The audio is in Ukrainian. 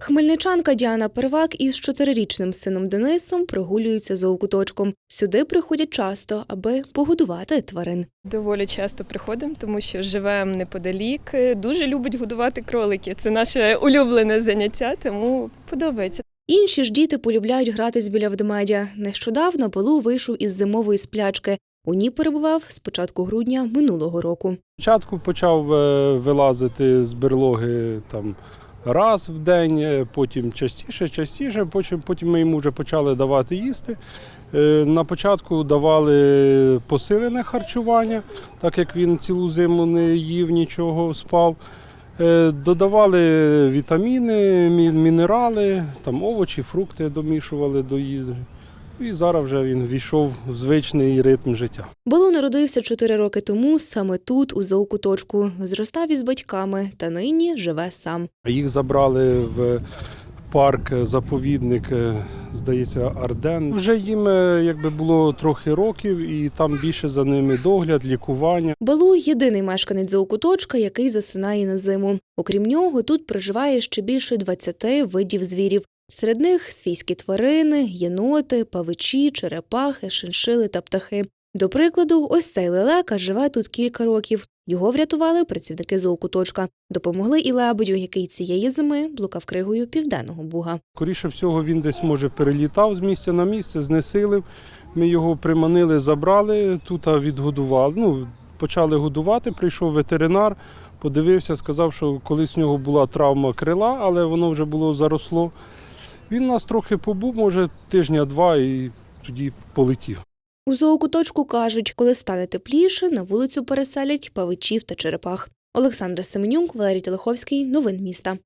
Хмельничанка Діана Первак із чотирирічним сином Денисом прогулюються за куточком. Сюди приходять часто, аби погодувати тварин. Доволі часто приходимо, тому що живемо неподалік. Дуже любить годувати кроликів. Це наше улюблене заняття, тому подобається. Інші ж діти полюбляють гратись біля ведмедя. Нещодавно Балу вийшов із зимової сплячки. У ній перебував з початку грудня минулого року. Спочатку почав е, вилазити з берлоги там раз в день, е, потім частіше, частіше. Потім, потім ми йому вже почали давати їсти. Е, На початку давали посилене харчування, так як він цілу зиму не їв нічого, спав. Е, Додавали вітаміни, мінерали, там овочі, фрукти домішували до їжі. І зараз вже він війшов в звичний ритм життя. Балу народився чотири роки тому саме тут, у зоокуточку. Зростав із батьками та нині живе сам. Їх забрали в парк заповідник, е, здається, Арден. Вже їм е, якби було трохи років, і там більше за ними догляд, лікування. Балу єдиний мешканець зоокуточка, який засинає на зиму. Окрім нього, тут проживає ще більше 20 видів звірів. Серед них свійські тварини, єноти, павичі, черепахи, шиншили та птахи. До прикладу, ось цей лелека живе тут кілька років. Його врятували працівники зоокуточка. Допомогли і лебедю, який цієї зими блукав кригою південного буга. Скоріше всього, він десь може перелітав з місця на місце, знесилив. Ми його приманили, забрали, тут а, відгодували. Ну, почали годувати, прийшов ветеринар, подивився, сказав, що колись в нього була травма крила, але воно вже було заросло. Він нас трохи побув, може, тижня-два, і тоді полетів. У зоокуточку кажуть, коли стане тепліше, на вулицю переселять павичів та черепах. Олександра Семенюк, Валерій Телеховський. Новин міста.